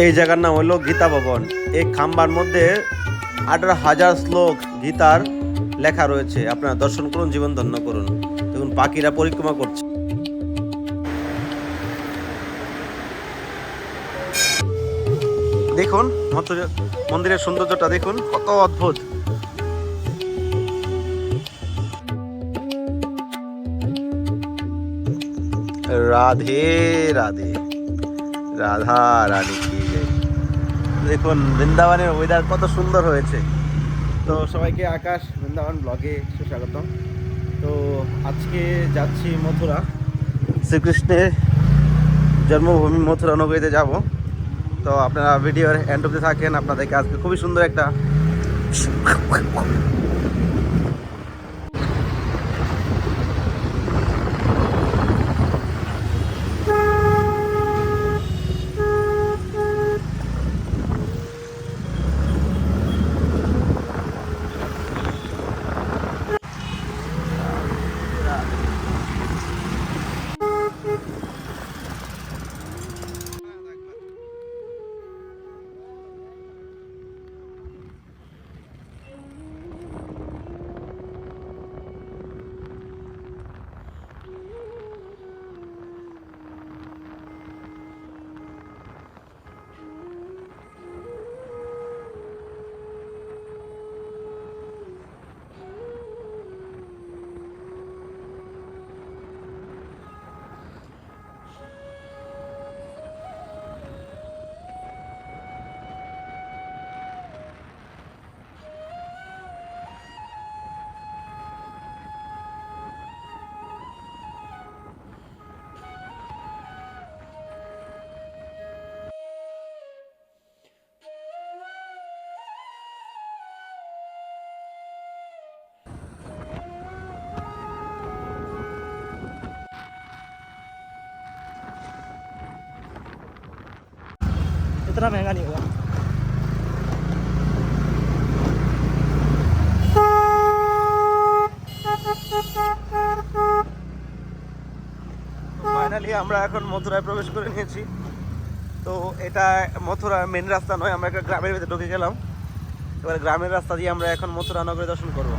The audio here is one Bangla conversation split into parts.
এই জায়গার নাম হলো গীতা ভবন। এই খাম্বার মধ্যে আঠারো হাজার শ্লোক গীতার লেখা রয়েছে। আপনারা দর্শন করুন জীবন ধন্য করুন। দেখুন, পাখিরা পরিক্রমা করছে। দেখুন মন্দিরের সৌন্দর্যটা দেখুন, কত অদ্ভুত। রাধে রাধে। রাধা জয়। দেখুন বৃন্দাবনের ওয়েদার কত সুন্দর হয়েছে। তো সবাইকে আকাশ বৃন্দাবন ব্লগে সুস্বাগতম। তো আজকে যাচ্ছি মথুরা। শ্রীকৃষ্ণের জন্মভূমি মথুরা নগরীতে যাব। তো আপনারা ভিডিওর এন্ড অব্দি থাকেন। আপনাদেরকে আজকে খুবই সুন্দর একটা इतना महंगा नहीं हुआ ফাইনালি আমরা এখন মথুরায় প্রবেশ করে নিয়েছি তো এটা মথুরা মেন রাস্তা নয় আমরা একটা গ্রামের ভিতরে ঢুকে গেলাম এবার গ্রামের রাস্তা দিয়ে আমরা এখন মথুরা নগরে দর্শন করব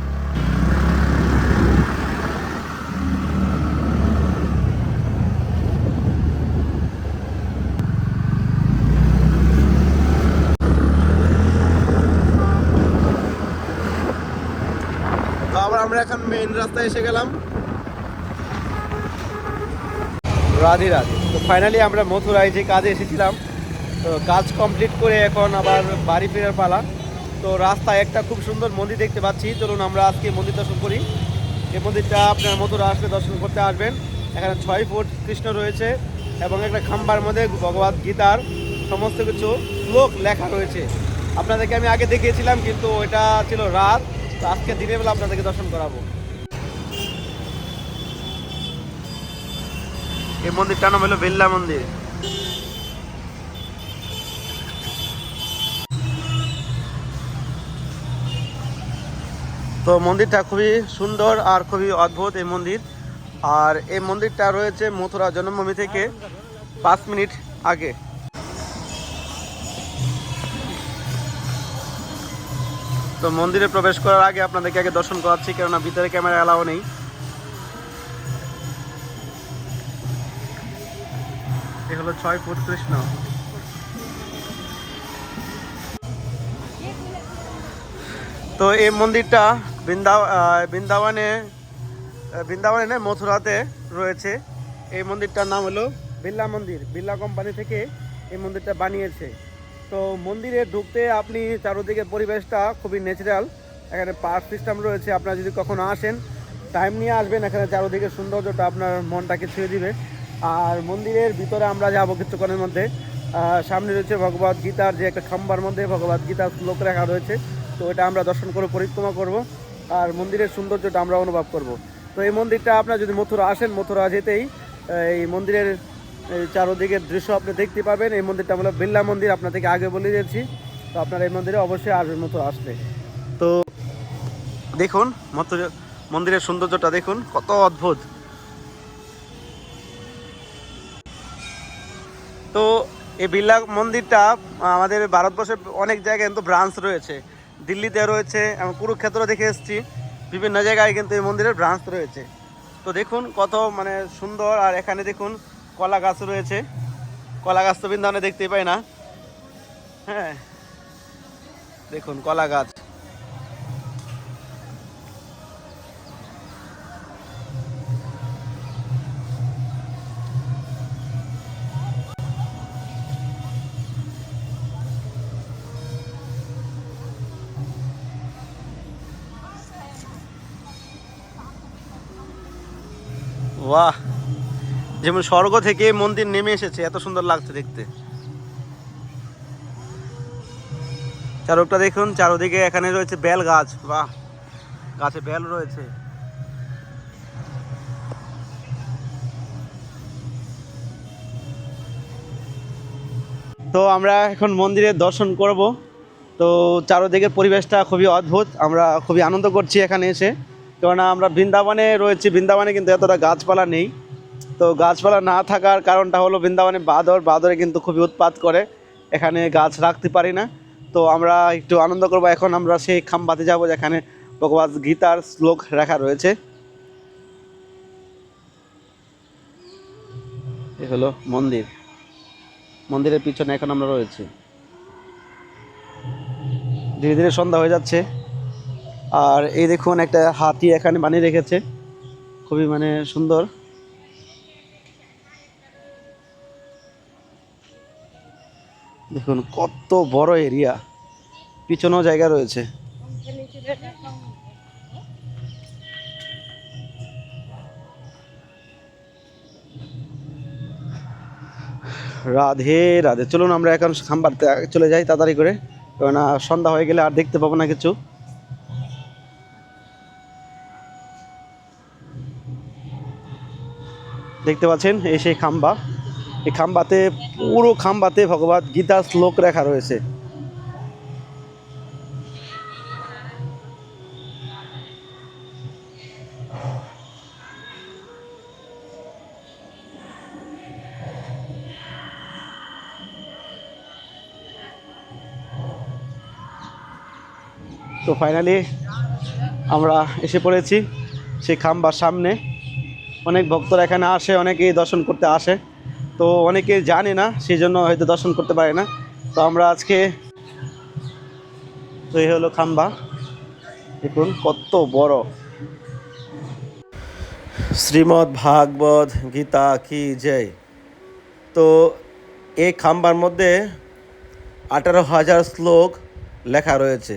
এখন মেন রাস্তায় এসে গেলাম। রাধে রাধে। তো ফাইনালি আমরা মথুরায় যে কাজে এসেছিলাম, তো কাজ কমপ্লিট করে এখন আবার বাড়ি ফেরার পালা। তো রাস্তায় একটা খুব সুন্দর মন্দির দেখতে পাচ্ছি। চলুন আমরা আজকে মন্দির দর্শন করি। এই মন্দিরটা আপনার মথুরা আসলে দর্শন করতে আসবেন। এখানে ছয় ফুট কৃষ্ণ রয়েছে এবং একটা খাম্বার মধ্যে ভগবত গীতার সমস্ত কিছু শ্লোক লেখা রয়েছে। আপনাদেরকে আমি আগে দেখিয়েছিলাম, কিন্তু এটা ছিল রাত। আজকে দিনের বেলা আপনাদেরকে দর্শন করাবো। এই মন্দিরটার নাম হলো বেল্লা মন্দির। তো মন্দিরটা খুবই সুন্দর আর খুবই অদ্ভুত এই মন্দির। আর এই মন্দিরটা রয়েছে মথুরা জন্মভূমি থেকে পাঁচ মিনিট আগে। তো মন্দিরে প্রবেশ করার আগে আপনাদেরকে আগে দর্শন করাচ্ছি কেননা ভিতরে ক্যামেরা এলাও নেই। হলো ছয় ফুট কৃষ্ণ। তো এই মন্দিরটা বৃন্দাবনে বৃন্দাবনে নয়, মথুরাতে রয়েছে। এই মন্দিরটার নাম হলো বিল্লা মন্দির। বিল্লা কোম্পানি থেকে এই মন্দিরটা বানিয়েছে। তো মন্দিরে ঢুকতে আপনি চারোদিকে পরিবেশটা খুবই ন্যাচারাল এখানে পার্ক সিস্টেম রয়েছে, আপনারা যদি কখনো আসেন টাইম নিয়ে আসবেন, এখানে চারোদিকে সৌন্দর্যটা আপনার মনটাকে ছুঁয়ে দিবে। আর মন্দিরের ভিতরে আমরা যাব কিছুক্ষণের মধ্যে। সামনে রয়েছে ভগবত গীতার যে একটা খাম্বার মধ্যে ভগবত গীতার শ্লোক লেখা রয়েছে। তো এটা আমরা দর্শন করে পরিক্রমা করব, আর মন্দিরের সৌন্দর্যটা আমরা অনুভব করব। তো এই মন্দিরটা আপনার যদি মথুরা আসেন, মথুরা যেতেই এই মন্দিরের চারোদিকের দৃশ্য আপনি দেখতে পাবেন। এই মন্দিরটা হলো বিল্লা মন্দির আপনাদেরকে আগে বলে দিয়েছি। তো আপনারা এই মন্দিরে অবশ্যই আসবেন মতো আসলে। তো দেখুন মথুরা মন্দিরের সৌন্দর্যটা দেখুন, কত অদ্ভুত। তো এই বিড়লা মন্দিরটা, আমাদের ভারতবর্ষের অনেক জায়গায় কিন্তু ব্রাঞ্চ রয়েছে। দিল্লিতে রয়েছে, এবং কুরুক্ষেত্র দেখে এসেছি। বিভিন্ন জায়গায় কিন্তু এই মন্দিরের ব্রাঞ্চ রয়েছে। তো দেখুন, কত মানে সুন্দর। আর এখানে দেখুন কলা গাছ রয়েছে। কলা গাছ তো বৃন্দাবনে দেখতেই পাই না। হ্যাঁ। দেখুন, কলা গাছ। বাহ! যেমন স্বর্গ থেকে মন্দির নেমে এসেছে, এত সুন্দর লাগছে দেখতে। চারকটা দেখুন, চারোদিকে এখানে রয়েছে বেল গাছ। বাহ, গাছে বেল রয়েছে। তো আমরা এখন মন্দিরের দর্শন করব। তো চারোদিকের পরিবেশটা খুবই অদ্ভুত, আমরা খুবই আনন্দ করছি এখানে এসে। কেননা আমরা বৃন্দাবনে রয়েছি, বৃন্দাবনে কিন্তু এতটা গাছপালা নেই। তো গাছপালা না থাকার কারণটা হলো বৃন্দাবনে বাদর, বাদরে কিন্তু খুবই উৎপাত করে। এখানে গাছ রাখতে পারি না। তো আমরা একটু আনন্দ করব। এখন আমরা সেই খাম্বাতে যাব যেখানে ভগবত গীতার শ্লোক রাখা রয়েছে। এ হলো মন্দির। মন্দিরের পিছনে এখন আমরা রয়েছি। ধীরে ধীরে সন্ধ্যা হয়ে যাচ্ছে। আর এই দেখুন একটা হাতি এখানে বানিয়ে রেখেছে। খুবই মানে সুন্দর। দেখুন, কত বড় এরিয়া। পিছনেও জায়গা রয়েছে। রাধে রাধে। চলুন, আমরা এখন খাম্বারতে চলে যাই তাড়াতাড়ি করে। কারণ সন্ধ্যা হয়ে গেলে আর দেখতে পাবো না কিছু। দেখতে পাচ্ছেন, এই সেই খাম্বা। এই খাম্বাতে, পুরো খাম্বাতে ভগবত গীতা শ্লোক লেখা রয়েছে। তো ফাইনালি আমরা এসে পড়েছি সেই খাম্বার সামনে। অনেক ভক্তরা এখানে আসে, অনেকেই দর্শন করতে আসে। তো অনেকে জানে না সেই জন্য হয়তো দর্শন করতে পারে না। তো আমরা আজকে তো এই হলো খাম্বা। দেখুন কত বড়। শ্রীমদ্ ভাগবত গীতা কি জয়। তো এই খাম্বার মধ্যে আঠারো হাজার শ্লোক লেখা রয়েছে।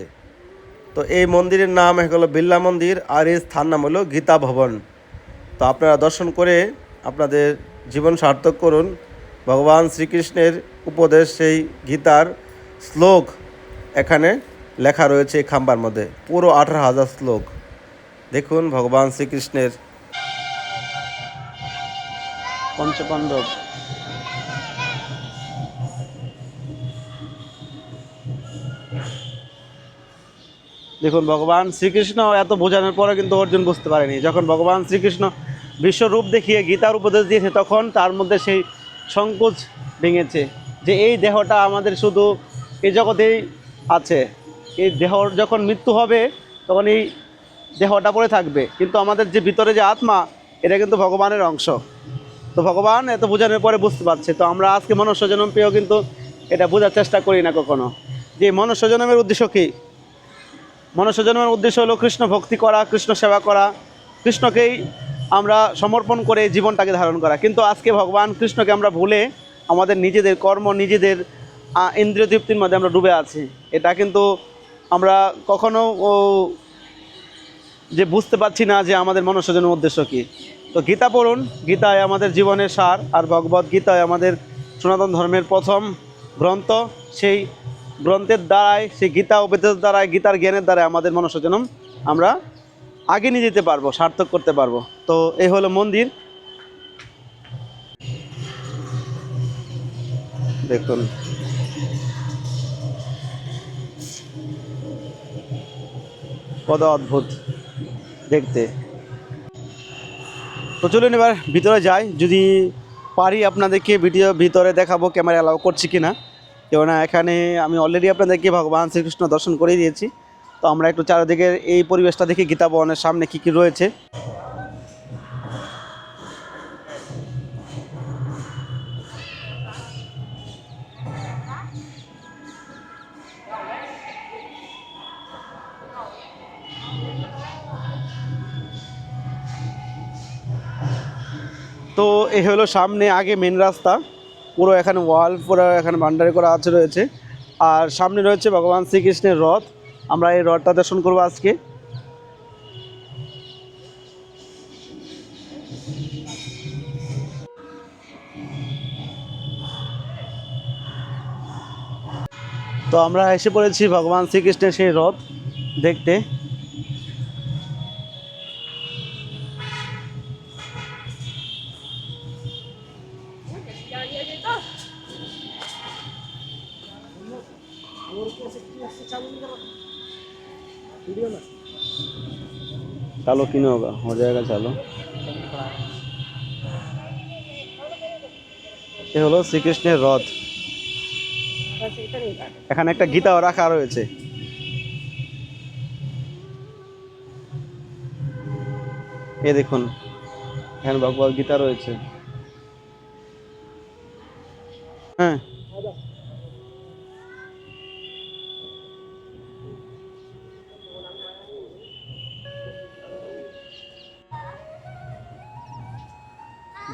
তো এই মন্দিরের নাম হলো বিল্লা মন্দির, আর এই স্থান নাম হলো গীতা ভবন। তো আপনারা দর্শন করে আপনাদের জীবন সার্থক করুন। ভগবান শ্রীকৃষ্ণের উপদেশ সেই গীতার শ্লোক এখানে লেখা রয়েছে এই খাম্বার মধ্যে। পুরো আঠারো হাজার শ্লোক। দেখুন ভগবান শ্রীকৃষ্ণের। পঞ্চপাণ্ডব। দেখুন, ভগবান শ্রীকৃষ্ণ এত বোঝানোর পরে কিন্তু অর্জুন বুঝতে পারেনি। যখন ভগবান শ্রীকৃষ্ণ বিশ্বরূপ দেখিয়ে গীতার উপদেশ দিয়েছে, তখন তার মধ্যে সেই সংকোচ ভেঙেছে যে এই দেহটা আমাদের শুধু এই জগতেই আছে। এই দেহর যখন মৃত্যু হবে, তখন এই দেহটা পড়ে থাকবে। কিন্তু আমাদের যে ভিতরে যে আত্মা, এটা কিন্তু ভগবানের অংশ। তো ভগবান এত বোঝানোর পরে বুঝতে পারছে। তো আমরা আজকে মনুষ্য পেয়েও কিন্তু এটা বোঝার চেষ্টা করি না কখনো। যে মনুষ্য উদ্দেশ্য কী? মনুষ্য উদ্দেশ্য হলো কৃষ্ণ ভক্তি করা, কৃষ্ণ সেবা করা। কৃষ্ণকেই আমরা সমর্পণ করে জীবনটাকে ধারণ করা। কিন্তু আজকে ভগবান কৃষ্ণকে আমরা ভুলে আমাদের নিজেদের কর্ম, নিজেদের ইন্দ্রিয় তৃপ্তির মধ্যে আমরা ডুবে আছি। এটা কিন্তু আমরা কখনো যে বুঝতে পারছি না যে আমাদের মনুষ্য জন্মের উদ্দেশ্য কী। তো গীতা পড়ুন, গীতায় আমাদের জীবনের সার আর ভগবত গীতায় আমাদের সনাতন ধর্মের প্রথম গ্রন্থ। সেই গ্রন্থের দ্বারাই সেই গীতা উপদেশ দ্বারাই গীতার জ্ঞানের দ্বারাই আমাদের মনুষ্য জন্ম আমরা আগে নিয়ে যেতে পারব, সার্থক করতে পারব। তো এই হলো মন্দির। দেখুন। কত অদ্ভুত দেখতে। তো চলুন এবার ভিতরে যাই। যদি পারি আপনাদেরকে ভিডিও ভিতরে দেখাবো, ক্যামেরা অ্যালাউ করছি কিনা। কেননা এখানে আমি অলরেডি আপনাদেরকে ভগবান শ্রীকৃষ্ণ দর্শন করে দিয়েছি। তো আমরা একটু চারিদিকের এই পরিবেশটা দেখি গীতা ভবনের সামনে কি কি রয়েছে। তো এ হলো সামনে আগে মেন রাস্তা, পুরো এখানে ওয়াল পুরো এখানে ভান্ডারি করা আছে রয়েছে। আর সামনে রয়েছে ভগবান শ্রীকৃষ্ণের রথ। আমরা এই রথটা দর্শন করব আজকে। তো আমরা এসে পড়েছি ভগবান শ্রীকৃষ্ণের সেই রথ দেখতে। चालो कि नहीं होगा हो जाएगा चालो এ হলো শ্রীকৃষ্ণের রথ এখানে একটা গীতাও রাখা রয়েছে এ দেখুন এখানে ভগবত গীতা রয়েছে হ্যাঁ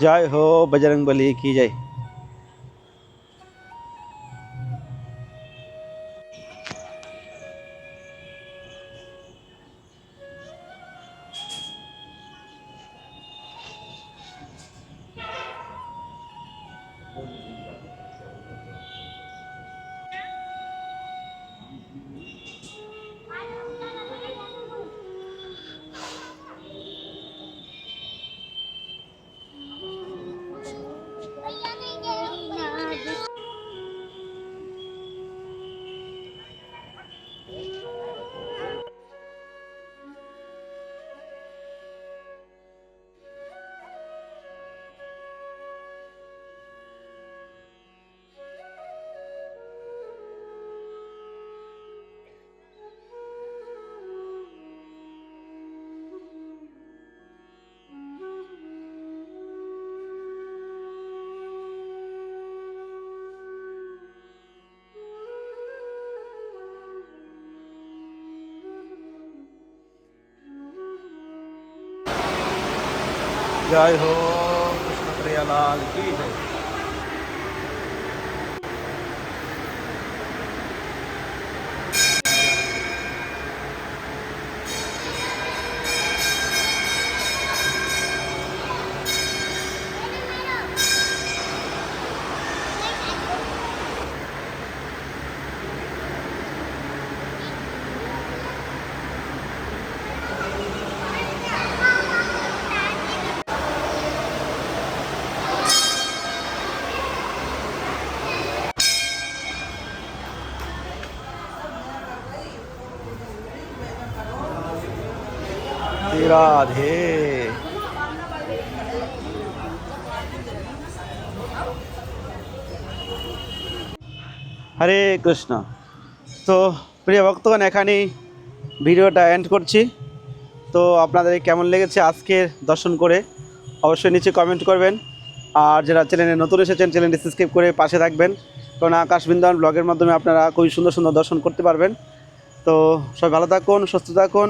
জয় হো বজরং বলি কি জয় জয় হো কৃষ্ণ প্রিয়ালাল কি জয় রাধে। হরে কৃষ্ণ। তো প্রিয় ভক্তগণ, এখানেই ভিডিওটা এন্ড করছি। তো আপনাদের কেমন লেগেছে আজকের দর্শন করে? অবশ্যই নিচে কমেন্ট করবেন। আর যারা চ্যানেলে নতুন এসেছেন চ্যানেলটি সাবস্ক্রাইব করে পাশে থাকবেন। কারণ আকাশ বৃন্দাবন ব্লগের মাধ্যমে আপনারা খুবই সুন্দর সুন্দর দর্শন করতে পারবেন। তো সবাই ভালো থাকুন, সুস্থ থাকুন।